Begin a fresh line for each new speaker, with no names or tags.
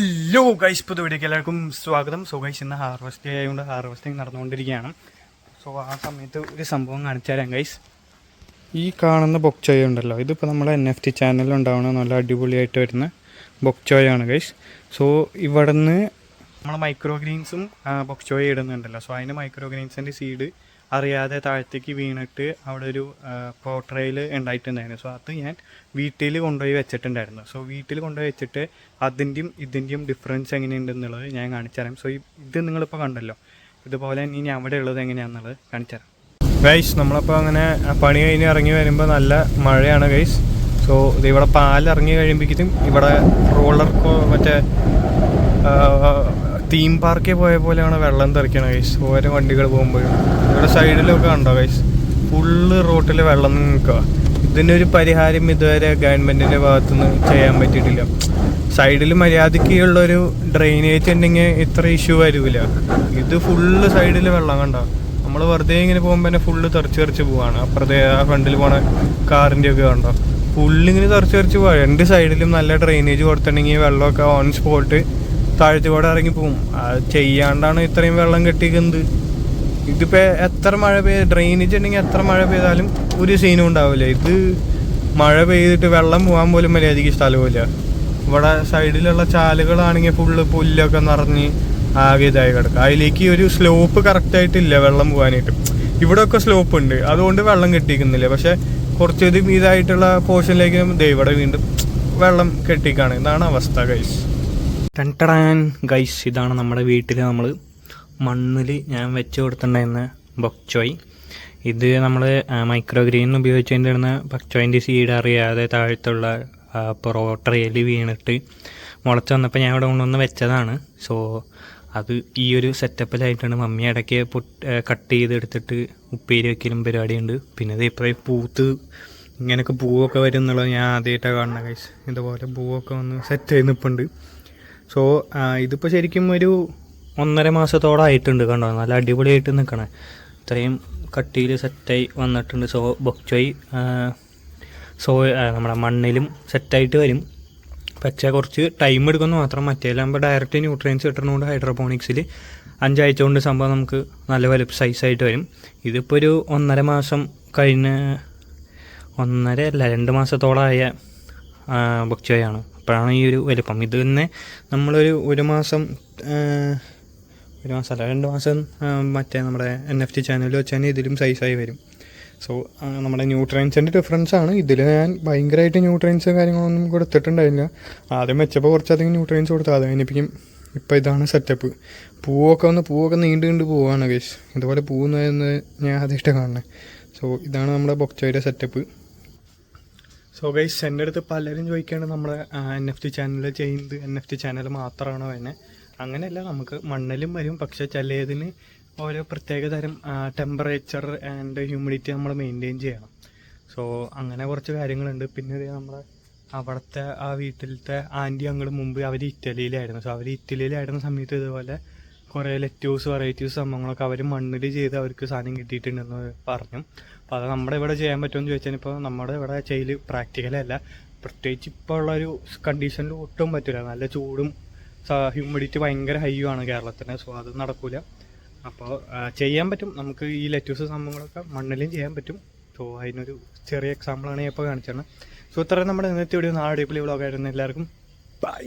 Hello guys പുതു വീഡിയോക്ക് എല്ലാവർക്കും സ്വാഗതം. സോ ഗൈസ് ഇന്ന് ഹാർവെസ്റ്റിംഗ് ആയതുകൊണ്ട് ഹാർവെസ്റ്റിംഗ് നടന്നുകൊണ്ടിരിക്കുകയാണ്. സോ ആ സമയത്ത് ഒരു സംഭവം കാണിച്ചു ഗൈസ് ഈ കാണുന്ന ബൊക്ചോയ ഉണ്ടല്ലോ. ഇതിപ്പോൾ നമ്മുടെ എൻ എഫ് ടി ചാനലിൽ ഉണ്ടാവുന്ന നല്ല അടിപൊളിയായിട്ട് വരുന്ന ബൊക്ചോയാണ് ഗൈസ് സോ ഇവിടെ നിന്ന് നമ്മൾ മൈക്രോ ഗ്രീൻസും ബൊക്ചോയ ഇടുന്നുണ്ടല്ലോ. സോ അതിന് മൈക്രോ ഗ്രീൻസിന്റെ സീഡ് അറിയാതെ താഴത്തേക്ക് വീണിട്ട് അവിടെ ഒരു പോട്രയിൽ ഉണ്ടായിട്ടുണ്ടായിരുന്നു. സോ അത് ഞാൻ വീട്ടിൽ കൊണ്ടുപോയി വെച്ചിട്ടുണ്ടായിരുന്നു. സോ വീട്ടിൽ കൊണ്ടുപോയി വെച്ചിട്ട് അതിന്റെയും ഇതിന്റെയും ഡിഫറൻസ് എങ്ങനെയുണ്ടെന്നുള്ളത് ഞാൻ കാണിച്ചു തരാം സോ ഇത് നിങ്ങളിപ്പോൾ കണ്ടല്ലോ. ഇതുപോലെ ഇനി അവിടെ ഉള്ളത് എങ്ങനെയാണെന്നുള്ളത് കാണിച്ചു തരാം
ഗൈസ് നമ്മളപ്പോൾ അങ്ങനെ പണി കഴിഞ്ഞ് ഇറങ്ങി വരുമ്പോൾ നല്ല മഴയാണ് ഗൈസ് സോ ഇത് ഇവിടെ പാൽ ഇറങ്ങി കഴിയുമ്പോഴേക്കും ഇവിടെ റോളർ മറ്റേ തീം പാർക്കിൽ പോയ പോലെയാണ് വെള്ളം തെറിക്കണത് ഗൈസ് ഓരോ വണ്ടികൾ പോകുമ്പോഴും. ഇവിടെ സൈഡിലൊക്കെ ഉണ്ടോ ഗൈസ് ഫുള്ള് റോട്ടിൽ വെള്ളം നിൽക്കുക ഇതിനൊരു പരിഹാരം ഇതുവരെ ഗവൺമെന്റിന്റെ ഭാഗത്തുനിന്ന് ചെയ്യാൻ പറ്റിയിട്ടില്ല. സൈഡിൽ മര്യാദയ്ക്ക് ഉള്ളൊരു ഡ്രെയിനേജ് ഉണ്ടെങ്കിൽ ഇത്ര ഇഷ്യൂ വരില്ല ഇത് ഫുള്ള് സൈഡിൽ വെള്ളം കണ്ടോ. നമ്മൾ വെറുതെ ഇങ്ങനെ പോകുമ്പോൾ തന്നെ ഫുള്ള് തെറിച്ച് തെറിച്ച് പോവാണ്. അപ്പുറത്തെ ആ ഫ്രണ്ടിൽ പോണ കാറിന്റെ ഒക്കെ കണ്ടോ? ഫുള്ളിങ്ങനെ തെറിച്ച് തെറിച്ച് പോവാ. രണ്ട് സൈഡിലും നല്ല ഡ്രെയിനേജ് കൊടുത്തിട്ടുണ്ടെങ്കിൽ വെള്ളമൊക്കെ ഓൺ സ്പോട്ട് താഴ്ചകൂടെ ഇറങ്ങി പോകും ചെയ്യാണ്ടാണ് ഇത്രയും വെള്ളം കെട്ടിക്കുന്നത്. ഇതിപ്പോൾ എത്ര മഴ പെയ്ത് ഡ്രെയിനേജ് ഉണ്ടെങ്കിൽ എത്ര മഴ പെയ്താലും ഒരു സീനും ഉണ്ടാവില്ല. ഇത് മഴ പെയ്തിട്ട് വെള്ളം പോകാൻ പോലും മര്യാദയ്ക്ക് സ്ഥലമില്ല ഇവിടെ സൈഡിലുള്ള ചാലുകളാണെങ്കിൽ ഫുള്ള് പുല്ലൊക്കെ നിറഞ്ഞ് ആകെ ഇതായി കിടക്കുക അതിലേക്ക് ഒരു സ്ലോപ്പ് കറക്റ്റായിട്ടില്ല വെള്ളം പോകാനായിട്ട് ഇവിടെ ഒക്കെ സ്ലോപ്പ് ഉണ്ട്. അതുകൊണ്ട് വെള്ളം കെട്ടിക്കുന്നില്ല. പക്ഷെ കുറച്ചധികം ഇതായിട്ടുള്ള പോർഷനിലേക്ക് ദൈവടെ വീണ്ടും വെള്ളം കെട്ടിക്കാണ്. ഇതാണ് അവസ്ഥ ഗൈസ്
ടൻടടാൻ ഗൈസ് ഇതാണ് നമ്മുടെ വീട്ടിൽ നമ്മൾ മണ്ണിൽ ഞാൻ വെച്ച് കൊടുത്തിട്ടുണ്ടായിരുന്ന ബൊക്ചോയ് ഇത് നമ്മൾ മൈക്രോ ഗ്രീൻ കഴിഞ്ഞിരുന്ന ബക്ചോയിന്റെ സീഡ് അറിയാതെ താഴത്തുള്ള പൊറോട്ടറയിൽ വീണിട്ട് മുളച്ച് വന്നപ്പോൾ ഞാൻ ഇവിടെ കൊണ്ടുവന്ന് വെച്ചതാണ്. സോ അത് ഈ ഒരു സെറ്റപ്പിലായിട്ടാണ് മമ്മി ഇടയ്ക്ക് പൊട്ട് കട്ട് ചെയ്തെടുത്തിട്ട് ഉപ്പേരി വെക്കലും പരിപാടിയുണ്ട്. പിന്നെ ഇത് ഇപ്പോഴും പൂത്ത് ഇങ്ങനെയൊക്കെ പൂവൊക്കെ വരും എന്നുള്ളത് ഞാൻ ആദ്യമായിട്ടാണ് കാണുന്നത് ഗൈസ് ഇതുപോലെ പൂവൊക്കെ വന്ന് സെറ്റ് ചെയ്ത് നിൽപ്പുണ്ട് സോ ഇതിപ്പോൾ ശരിക്കും ഒരു ഒന്നര മാസത്തോടായിട്ടുണ്ട് കണ്ടോ? നല്ല അടിപൊളിയായിട്ട് നിൽക്കണേ ഇത്രയും കട്ടിയിൽ സെറ്റായി വന്നിട്ടുണ്ട്. സോ ബൊക്ചോയ് സോ നമ്മുടെ മണ്ണിലും സെറ്റായിട്ട് വരും. പക്ഷേ കുറച്ച് ടൈം എടുക്കുന്നു. മാത്രം മറ്റേലാകുമ്പോൾ ഡയറക്റ്റ് ന്യൂട്രിയൻസ് കിട്ടുന്നതുകൊണ്ട് ഹൈഡ്രോപോണിക്സിൽ അഞ്ചാഴ്ച കൊണ്ട് സംഭവം നമുക്ക് നല്ല വലുപ്പ സൈസായിട്ട് വരും. ഇതിപ്പോൾ ഒരു ഒന്നര മാസം കഴിഞ്ഞ ഒന്നര അല്ല രണ്ട് മാസത്തോളമായ ബൊക്ചോയാണ് അപ്പോഴാണ് ഈ ഒരു വലിപ്പം. ഇത് തന്നെ നമ്മളൊരു ഒരു മാസം ഒരു മാസം അല്ല രണ്ട് മാസം മറ്റേ നമ്മുടെ എൻ എഫ് ടി ചാനലിൽ വെച്ചാൽ ഇതിലും സൈസായി വരും. സോ നമ്മുടെ ന്യൂട്രിയൻസിന്റെ ഡിഫറൻസ് ആണ്. ഇതിൽ ഞാൻ ഭയങ്കരമായിട്ട് ന്യൂട്രിയൻസ് കാര്യങ്ങളൊന്നും കൊടുത്തിട്ടുണ്ടായില്ല. ആദ്യം വെച്ചപ്പോൾ കുറച്ചധികം ന്യൂട്രിയൻസ് കൊടുത്തു. അത് കഴിഞ്ഞിപ്പിക്കും ഇപ്പോൾ ഇതാണ് സെറ്റപ്പ് പൂവൊക്കെ ഒന്ന് പൂവൊക്കെ നീണ്ടു നീണ്ട് പോവാണ് ഗേഷ് ഇതുപോലെ പൂവെന്ന് ഞാൻ ആദ്യമായിട്ട് കാണുന്നത്. സോ ഇതാണ് നമ്മുടെ ബൊക്ചോയുടെ സെറ്റപ്പ് സോ ഗൈസ് എന്റെ അടുത്ത് പലരും ചോദിക്കുകയാണ് നമ്മൾ എൻ എഫ് ടി ചാനൽ ചെയ്യുന്നത്. എൻ എഫ് ടി ചാനൽ മാത്രമാണോ എന്നെ. അങ്ങനെയല്ല നമുക്ക് മണ്ണിലും വരും. പക്ഷേ ചിലതിന് ഓരോ പ്രത്യേക തരം ടെമ്പറേച്ചർ ആൻഡ് ഹ്യൂമിഡിറ്റി നമ്മൾ മെയിന്റെയിൻ ചെയ്യണം. സോ അങ്ങനെ കുറച്ച് കാര്യങ്ങളുണ്ട്. പിന്നെ ഇത് നമ്മുടെ അവിടുത്തെ ആ വീട്ടിലത്തെ ആന്റി അങ്ങൾ മുമ്പ് അവർ ഇറ്റലിയിലായിരുന്നു. സോ അവർ ഇറ്റലിയിലായിരുന്ന സമയത്ത് ഇതുപോലെ കുറേ ലെറ്റ്യൂസ് വെറൈറ്റീസ് സംഭവങ്ങളൊക്കെ അവർ മണ്ണിൽ ചെയ്ത് അവർക്ക് സാധനം കിട്ടിയിട്ടുണ്ടെന്ന് പറഞ്ഞു. അപ്പോൾ അത് നമ്മുടെ ഇവിടെ ചെയ്യാൻ പറ്റുമെന്ന് ചോദിച്ചാൽ ഇപ്പോൾ നമ്മുടെ ഇവിടെ ചെയ്യൽ പ്രാക്ടിക്കലല്ല പ്രത്യേകിച്ച് ഇപ്പോൾ ഉള്ളൊരു കണ്ടീഷനിൽ ഒട്ടും പറ്റില്ല നല്ല ചൂടും ഹ്യൂമിഡിറ്റി ഭയങ്കര ഹൈ ആണ് കേരളത്തിന് സോ അത് നടക്കില്ല അപ്പോൾ ചെയ്യാൻ പറ്റും. നമുക്ക് ഈ ലെറ്റ്യൂസ് സംഭവങ്ങളൊക്കെ മണ്ണിലും ചെയ്യാൻ പറ്റും. സോ അതിനൊരു ചെറിയ എക്സാമ്പിളാണ് ഞാൻ ഇപ്പോൾ കാണിച്ചത്. സോ ഇത്രയും നമ്മുടെ ഇന്നത്തെ വീഡിയോ നാളെ അടിപൊളി വ്ളോഗായിരുന്നു എല്ലാവർക്കും ബൈ